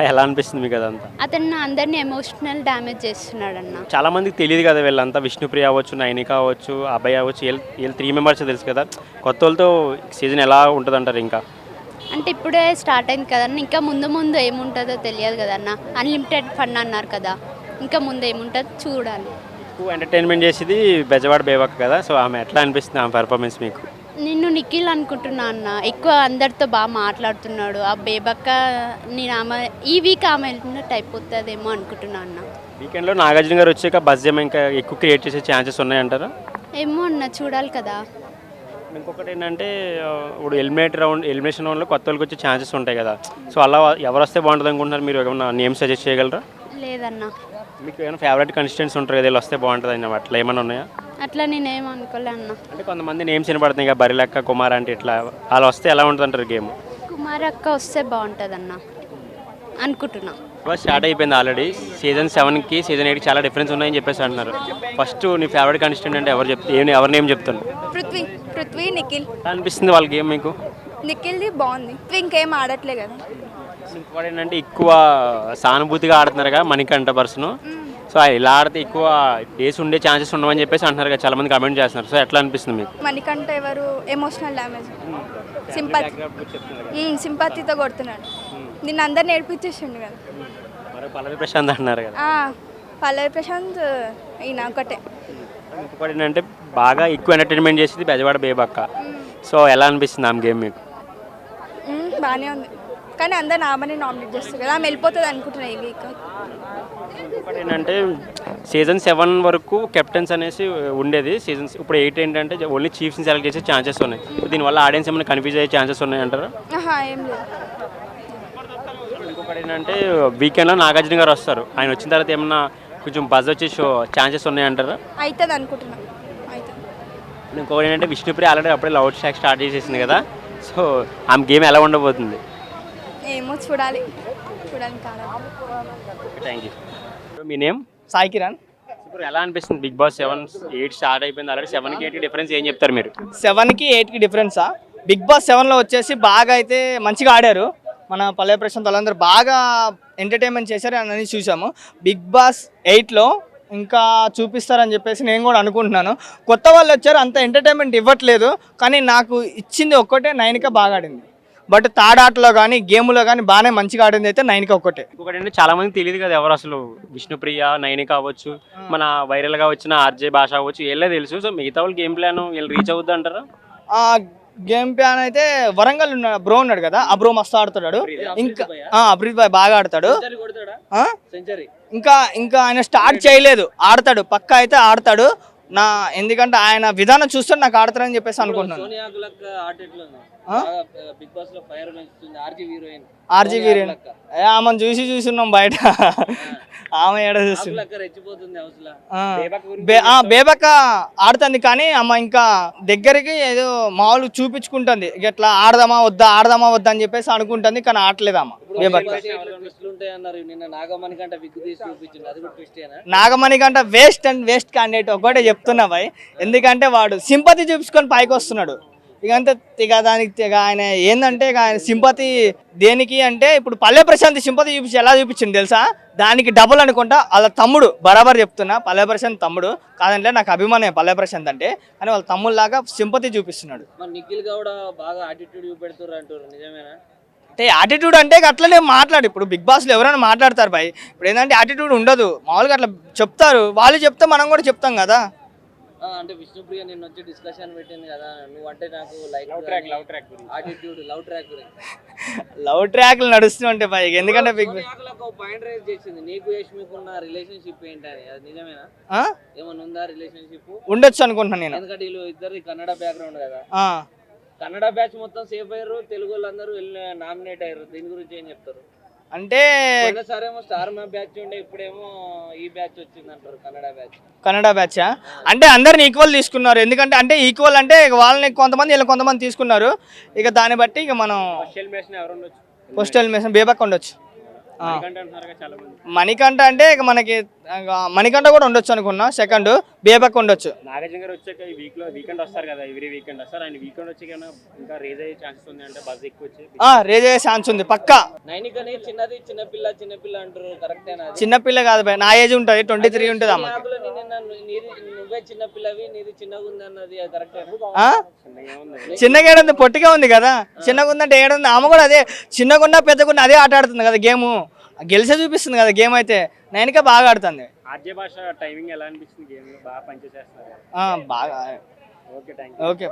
ఎలా అనిపిస్తుంది మీకు అదంతా? అతను అందరినీ ఎమోషనల్ డ్యామేజ్ చేస్తున్నాడు అన్న చాలా మందికి తెలియదు కదా వీళ్ళంతా. విష్ణుప్రియ అవ్వచ్చు నైనిక అవ్వచ్చు అభయ్ అవ్వచ్చు వీళ్ళు త్రీ మెంబర్స్ తెలుసు కదా. కొత్త వాళ్ళతో సీజన్ ఎలా ఉంటుంది అంటారు ఇంకా? అంటే ఇప్పుడే స్టార్ట్ అయింది కదన్న ఇంకా ముందు ముందు ఏముంటుందో తెలియదు కదన్న అన్లిమిటెడ్ ఫండ్ అన్నారు కదా. ఇంకా ముందు ఏముంటుందో చూడాలి. ఎక్కువ ఎంటర్టైన్మెంట్ చేసేది బెజవాడ బేవక్ కదా. సో ఆమె ఎట్లా అనిపిస్తుంది ఆమె పర్ఫార్మెన్స్ మీకు? నిన్ను నిఖిల్ అనుకుంటున్నా అన్న. ఎక్కువ అందరితో బాగా మాట్లాడుతున్నాడు. ఆ బేబక్క నేను ఆమె ఈ వీక్ ఆమె వెళ్ళినట్టు అయిపోతుందేమో అనుకుంటున్నా అన్న. వీకెండ్లో నాగార్జున గారు వచ్చాక బస్ ఏమో ఇంకా ఎక్కువ క్రియేట్ చేసే ఛాన్సెస్ ఉన్నాయంటారా ఏమో అన్న చూడాలి కదా. ఇంకొకటి ఏంటంటే ఇప్పుడు ఎలిమినేట్ రౌండ్ ఎలిమినేషన్ రౌండ్లో కొత్త వాళ్ళకి వచ్చే ఛాన్సెస్ ఉంటాయి కదా. సో అలా ఎవరు వస్తే బాగుంటుంది అనుకుంటున్నారు మీరు? ఏమైనా నేమ్ సజెస్ట్ చేయగలరా? లేదన్న. మీకు ఏమైనా ఫేవరెట్ కన్స్టిట్యూన్స్ ఉంటారు కదా వీళ్ళు వస్తే బాగుంటుంది అని అట్లా ఏమైనా ఉన్నాయా? అట్లా నేనేం అనుకోలే అన్న. అంటే కొంతమంది నేమ్స్ వినపడుతున్నాయి కదా బరిలెక్క కుమార్ అంటే ఇట్లా అలా వస్తే ఎలా ఉంటుంది అంటారు గేమ్ కుమార్ అక్క వస్తే బాగుంటుంది అన్న అనుకుంటున్నా. ఫస్ట్ స్టార్ట్ అయిపోయింది ఆల్రెడీ సీజన్ సెవెన్కి సీజన్ ఎయిట్కి చాలా డిఫరెన్స్ ఉన్నాయని చెప్పేసి అంటున్నారు. ఫస్ట్ నీ ఫేవరెట్ కంటెస్టెంట్ అంటే ఎవరు చెప్తే ఏం ఎవరి నేమ్ చెప్తాను పృథ్వీ పృథ్వీ నిఖిల్. అనిపిస్తుంది వాళ్ళ గేమ్ మీకు? నిఖిల్ది బాగుంది. ఇంకేం ఆడట్లే కదా. ఇంకోటి ఏంటంటే ఎక్కువ సానుభూతిగా ఆడుతున్నారు కదా మణికంఠ పర్సన్. సో ఇలా ఆడితే ఎక్కువ డేస్ ఉండే ఛాన్సెస్ ఉండవని చెప్పేసి అంటున్నారు కదా చాలా మంది కమెంట్ చేస్తున్నారు. సో ఎట్లా అనిపిస్తుంది మీకు? మనకంటే ఎవరు ఎమోషనల్ డ్యామేజ్ సింపతి సింపతితో కొడుతున్నాడు. నిన్న అందరు నేర్పించేసిండు కదా. మరి పల్లవి ప్రశాంత్ అంటున్నారు కదా. పల్లవి ప్రశాంత్ ఈయన ఒకటే ఇంకొకటి ఏంటంటే బాగా ఎక్కువ ఎంటర్టైన్మెంట్ చేసేది బెజవాడ బేబక్క. సో ఎలా అనిపిస్తుంది ఆమె గేమ్ మీకు? బాగానే ఉంది. కానీ అందరు నామని నామినేట్ చేస్తారు కదా ఆమె వెళ్ళిపోతుంది అనుకుంటున్నా ఈ వీక్ ఇంకొకటి ఏంటంటే సీజన్ సెవెన్ వరకు కెప్టెన్స్ అనేసి ఉండేది. సీజన్స్ ఇప్పుడు ఎయిట్ ఏంటంటే ఓన్లీ చీఫ్స్ని సెలెక్ట్ చేసే ఛాన్సెస్ ఉన్నాయి. దీనివల్ల ఆడియన్స్ ఏమైనా కన్ఫ్యూజ్ అయ్యే ఛాన్సెస్ ఉన్నాయి అంటారు? ఆహా ఏం లేదు. ఇంకొకటి ఏంటంటే వీకెండ్లో నాగార్జున గారు వస్తారు. ఆయన వచ్చిన తర్వాత ఏమన్నా కొంచెం బజ్ వచ్చే షో ఛాన్సెస్ ఉన్నాయంటారా అవుతుంది అనుకుంటున్నా. అవుతుంది ఇంకొకటి ఏంటంటే విష్ణుప్రియ ఆల్రెడీ అప్పుడే లౌడ్ స్టాక్ స్టార్ట్ చేసేసింది కదా. సో ఆమె గేమ్ ఎలా ఉండబోతుంది? ఏమో చూడాలి. చూడాలి థ్యాంక్ యూ మీ నేమ్? సాయి కిరణ్. ఇప్పుడు ఎలా అనిపిస్తుంది Bigg Boss seven eight start అయిపోయింది ఆల్రెడీ సెవెన్కి ఎయిట్ డిఫరెన్స్ ఏం చెప్తారు మీరు? సెవెన్కి ఎయిట్కి డిఫరెన్సా? బిగ్ బాస్ సెవెన్లో వచ్చేసి బాగా అయితే మంచిగా ఆడారు. మన పల్లె ప్రశాంత్ వాళ్ళందరూ బాగా ఎంటర్టైన్మెంట్ చేశారు అని చూసాము. బిగ్ బాస్ ఎయిట్లో ఇంకా చూపిస్తారని చెప్పేసి నేను కూడా అనుకుంటున్నాను. కొత్త వాళ్ళు వచ్చారు అంత ఎంటర్టైన్మెంట్ ఇవ్వట్లేదు. కానీ నాకు ఇచ్చింది ఒక్కటే నైన్క బాగా ఆడింది. బట్ తాడాటలో కానీ గేములో కానీ బాగానే మంచిగా ఆడింది అయితే నైన్క ఒక్కటే. ఇంకొకటి చాలా మంది తెలియదు కదా ఎవరు అసలు విష్ణుప్రియ నైని కావచ్చు మన వైరల్గా వచ్చిన ఆర్జే భాష అవ్వచ్చు వీళ్ళే తెలుసు. సో మిగతా వాళ్ళు గేమ్ ప్లాన్ వీళ్ళు రీచ్ అవుద్ది అంటారా? ఆ గేమ్ ప్లాన్ అయితే వరంగల్ ఉన్న బ్రో ఉన్నాడు కదా ఆ బ్రో మస్తు ఆడుతున్నాడు ఇంకా ఆ, అబ్రీత్ బాయ్ బాగా ఆడతాడు. ఆ? ఇంకా ఇంకా ఆయన స్టార్ట్ చేయలేదు. ఆడతాడు పక్క అయితే ఆడతాడు. నా ఎందుకంటే ఆయన విధానం చూస్తే నాకు ఆడతారని చెప్పేసి అనుకుంటున్నాను? బిగ్ బాస్లో ఫైర్ ఆర్జీ హీరోయిన్. ఆర్జీ ఆమెను చూసి చూస్తున్నాం బయట. ఆమె ఏడ చూస్తుంది బేబక్క ఆడుతుంది కానీ అమ్మ ఇంకా దగ్గరికి ఏదో మామూలు చూపించుకుంటుంది. ఇట్లా ఆడదామా వద్దా ఆడదామా వద్దా అని చెప్పేసి అనుకుంటుంది కానీ ఆడలేదు బేబక్క. నాగమణి కంటే వేస్ట్ అండ్ వేస్ట్ క్యాండిడేట్ ఒకటే చెప్తున్నా భయ్. ఎందుకంటే వాడు సింపతి చూపించుకొని పైకి వస్తున్నాడు. ఇక అంతే ఇక దానికి ఇక ఆయన ఏంటంటే ఇక ఆయన సింపతి దేనికి అంటే ఇప్పుడు పల్లె ప్రశాంత్ సింపతి చూపించి ఎలా చూపించింది తెలుసా? దానికి డబుల్ అనుకుంటా వాళ్ళ తమ్ముడు బరాబర్ చెప్తున్నా పల్లె ప్రశాంత్ తమ్ముడు. కాదంటే నాకు అభిమానం పల్లె ప్రశాంత్ అంటే కానీ వాళ్ళ తమ్ముళ్ళలాగా సింపతి చూపిస్తున్నాడు. నిఖిల్ గౌడ బాగా యాటిట్యూడ్ చూపెడుతున్నారు అంటారు నిజమేనా? అంటే యాటిట్యూడ్ అంటే అట్లనే మాట్లాడు. ఇప్పుడు బిగ్ బాస్లో ఎవరైనా మాట్లాడతారు భయ్ ఇప్పుడు ఏంటంటే యాటిట్యూడ్ ఉండదు. మామూలుగా అట్లా చెప్తారు. వాళ్ళు చెప్తే మనం కూడా చెప్తాం కదా. అంటే విష్ణుప్రియ నిన్న వచ్చి డిస్కషన్ పెట్టింది కదా నువ్వు అంటే నాకు like love track love track గురించి. లవ్ ట్రాక్లు నడుస్తుంటాయి పైకి ఎందుకంటే బిగ్ ఒక పాయింట్ రేజ్ చేసింది. నీకు యష్మికు ఉన్న రిలేషన్షిప్ ఏంటని అది నిజమేనా? ఆ? ఏమన్నా ఉందా రిలేషన్షిప్ ఉండొచ్చు అనుకుంటున్నాను నేను. ఎందుకంటే వీళ్ళు ఇద్దరు కన్నడ బ్యాక్గ్రౌండ్ కదా. ఆ. కన్నడ బ్యాచ్ మొత్తం సేఫ్ అయ్యారు తెలుగు వాళ్ళందరూ వెళ్ళి నామినేట్ అయ్యారు. దీని గురించి ఏం చెప్తారు? అంటే కన్నడ బ్యాచ్. అంటే అందరిని ఈక్వల్ తీసుకున్నారు. ఎందుకంటే అంటే ఈక్వల్ అంటే వాళ్ళని కొంతమంది వీళ్ళని కొంతమంది తీసుకున్నారు. ఇక దాన్ని బట్టి ఇక మనం పోస్టల్ మెసేజ్ బేబక్ ఉండొచ్చు? మణికంఠ అంటే ఇక మనకి మణికంఠ కూడా ఉండొచ్చు అనుకున్నా. సెకండ్ బేబక్ ఉండొచ్చు. నాగార్జున గారు వచ్చాక ఈ వీక్లో వీకెండ్ వస్తారు కదా ఎవ్రీ వీకెండ్ వస్తారు. ఆయన వీకెండ్ వచ్చి కన్నా ఇంకా రేజ్ అయ్యే ఛాన్సెస్ ఉంది అంటే బజ్ ఎక్కువ వచ్చి. ఆ, రేజ్ అయ్యే ఛాన్స్ ఉంది పక్కా. నైనికని చిన్నది చిన్నపిల్ల చిన్నపిల్ల అంటారు కరెక్టేనా అది? చిన్నపిల్ల కాదు భయ్ నా ఏజ్ ఉంటుంది ట్వంటీ త్రీ ఉంటుంది అమ్మ సోనియాకులో నిన్న నీది నువ్వే చిన్నపిల్లవి నీది చిన్నగా ఉంది అన్నది అది కరెక్టేనా ఆ? చిన్నగా ఏడుంది పొట్టిగా ఉంది కదా. చిన్నగా ఉందంటే ఏడుంది ఆమె కూడా అదే చిన్నగా ఉన్నా పెద్దగా ఉన్నా అదే ఆట ఆడుతుంది కదా గేమ్. గెలిచే చూపిస్తుంది కదా గేమ్ అయితే. నైన్కే బాగా ఆడుతుంది. ఆర్జే భాష టైమింగ్ ఎలా అనిపిస్తుంది? గేమ్ బాగా పనిచేసేస్తున్నారు బాగా. Okay thank okay.